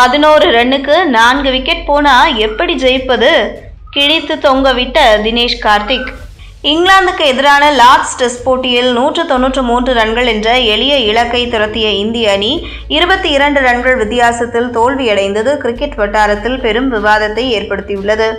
பதினோரு ரன்னுக்கு நான்கு விக்கெட் போனா எப்படி ஜெயிப்பது? கிழித்து தொங்கவிட்ட தினேஷ் கார்த்திக். இங்கிலாந்துக்கு எதிரான லார்ட்ஸ் டெஸ்ட் போட்டியில் நூற்று தொன்னூற்று மூன்று ரன்கள் என்ற எளிய இலக்கை துரத்திய இந்திய அணி இருபத்தி இரண்டு ரன்கள் வித்தியாசத்தில் தோல்வியடைந்தது. கிரிக்கெட் வட்டாரத்தில் பெரும் விவாதத்தை ஏற்படுத்தியுள்ளது.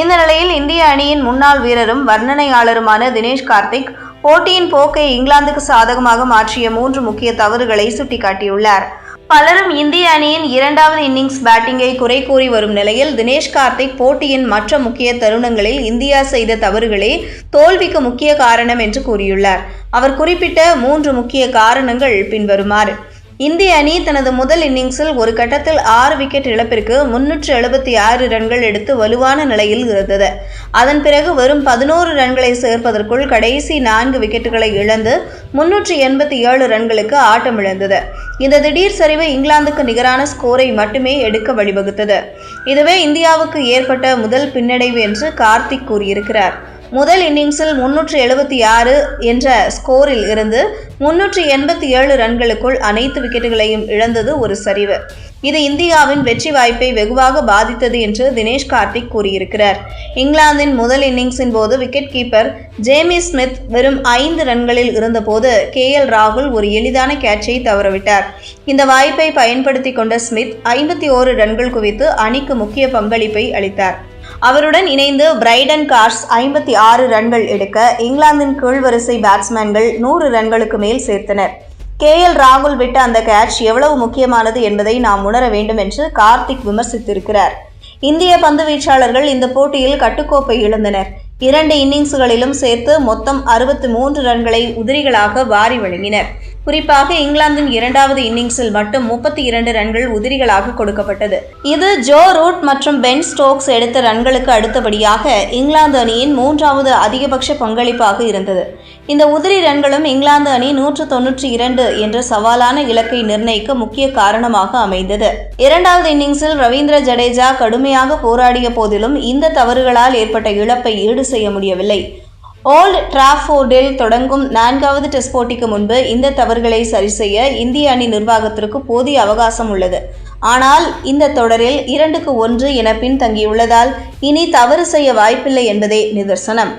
இந்த நிலையில் இந்திய அணியின் முன்னாள் வீரரும் வர்ணனையாளருமான தினேஷ் கார்த்திக் போட்டியின் போக்கை இங்கிலாந்துக்கு சாதகமாக மாற்றிய மூன்று முக்கிய தவறுகளை சுட்டிக்காட்டியுள்ளார். பலரும் இந்திய அணியின் இரண்டாவது இன்னிங்ஸ் பேட்டிங்கை குறை கூறி வரும் நிலையில் தினேஷ் கார்த்திக் போட்டியின் மற்ற முக்கிய தருணங்களில் இந்தியா செய்த தவறுகளே தோல்விக்கு முக்கிய காரணம் என்று கூறியுள்ளார். அவர் குறிப்பிட்ட மூன்று முக்கிய காரணங்கள் பின்வருமாறு. இந்திய அணி தனது முதல் இன்னிங்ஸில் ஒரு கட்டத்தில் ஆறு விக்கெட் இழப்பிற்கு முன்னூற்று எழுபத்தி ஆறு ரன்கள் எடுத்து வலுவான நிலையில் இருந்தது. அதன் பிறகு வெறும் பதினோரு ரன்களை சேர்ப்பதற்குள் கடைசி நான்கு விக்கெட்டுகளை இழந்து முன்னூற்றி எண்பத்தி ஏழு ரன்களுக்கு ஆட்டமிழந்தது இந்த திடீர் சரிவு இங்கிலாந்துக்கு நிகரான ஸ்கோரை மட்டுமே எடுக்க வழிவகுத்தது. இதுவே இந்தியாவுக்கு ஏற்பட்ட முதல் பின்னடைவு என்று கார்த்திக் கூறியிருக்கிறார். முதல் இன்னிங்ஸில் முன்னூற்று எழுபத்தி ஆறு என்ற ஸ்கோரில் இருந்து முன்னூற்று எண்பத்தி ஏழு ரன்களுக்குள் அனைத்து விக்கெட்டுகளையும் இழந்தது ஒரு சரிவு. இது இந்தியாவின் வெற்றி வாய்ப்பை வெகுவாக பாதித்தது என்று தினேஷ் கார்த்திக் கூறியிருக்கிறார். இங்கிலாந்தின் முதல் இன்னிங்ஸின் போது விக்கெட் கீப்பர் ஜேமி ஸ்மித் வெறும் ஐந்து ரன்களில் இருந்தபோது கே எல் ராகுல் ஒரு எளிதான கேட்சை தவறவிட்டார். இந்த வாய்ப்பை பயன்படுத்தி கொண்ட ஸ்மித் ஐம்பத்தி ஓரு ரன்கள் குவித்து அணிக்கு முக்கிய பங்களிப்பை அளித்தார். அவருடன் இணைந்து பிரைடன் கார்ஸ் ஐம்பத்தி ஆறு ரன்கள் எடுக்க இங்கிலாந்தின் கீழ்வரிசை பேட்ஸ்மேன்கள் நூறு ரன்களுக்கு மேல் சேர்த்தனர். கே எல் ராகுல் விட்ட அந்த கேட்ச் எவ்வளவு முக்கியமானது என்பதை நாம் உணர வேண்டும் என்று கார்த்திக் விமர்சித்திருக்கிறார். இந்திய பந்து வீச்சாளர்கள் இந்த போட்டியில் கட்டுக்கோப்பை இழந்தனர். இரண்டு இன்னிங்ஸ்களிலும் சேர்த்து மொத்தம் அறுபத்தி மூன்று ரன்களை உதிரிகளாக வாரி வழங்கினர். குறிப்பாக இங்கிலாந்தின் இரண்டாவது இன்னிங்ஸில் மட்டும் முப்பத்தி இரண்டு ரன்கள் உதிரிகளாக கொடுக்கப்பட்டது. இது ஜோ ரூட் மற்றும் பென் ஸ்டோக்ஸ் எடுத்த ரன்களுக்கு அடுத்தபடியாக இங்கிலாந்து அணியின் மூன்றாவது அதிகபட்ச பங்களிப்பாக இருந்தது. இந்த உதிரி ரன்களும் இங்கிலாந்து அணி நூற்று தொன்னூற்றி இரண்டு என்ற சவாலான இலக்கை நிர்ணயிக்க முக்கிய காரணமாக அமைந்தது. இரண்டாவது இன்னிங்ஸில் ரவீந்திர ஜடேஜா கடுமையாக போராடிய போதிலும் இந்த தவறுகளால் ஏற்பட்ட இழப்பை ஈடு ஈடு செய்ய முடியவில்லை. ஓல்ட் டிராஃபோர்டில் தொடங்கும் நான்காவது டெஸ்ட் போட்டிக்கு முன்பு இந்த தவறுகளை சரிசெய்ய இந்திய அணி நிர்வாகத்திற்கு போதிய அவகாசம் உள்ளது. ஆனால் இந்த தொடரில் இரண்டுக்கு ஒன்று என பின்தங்கியுள்ளதால் இனி தவறு செய்ய வாய்ப்பில்லை என்பதே நிதர்சனம்.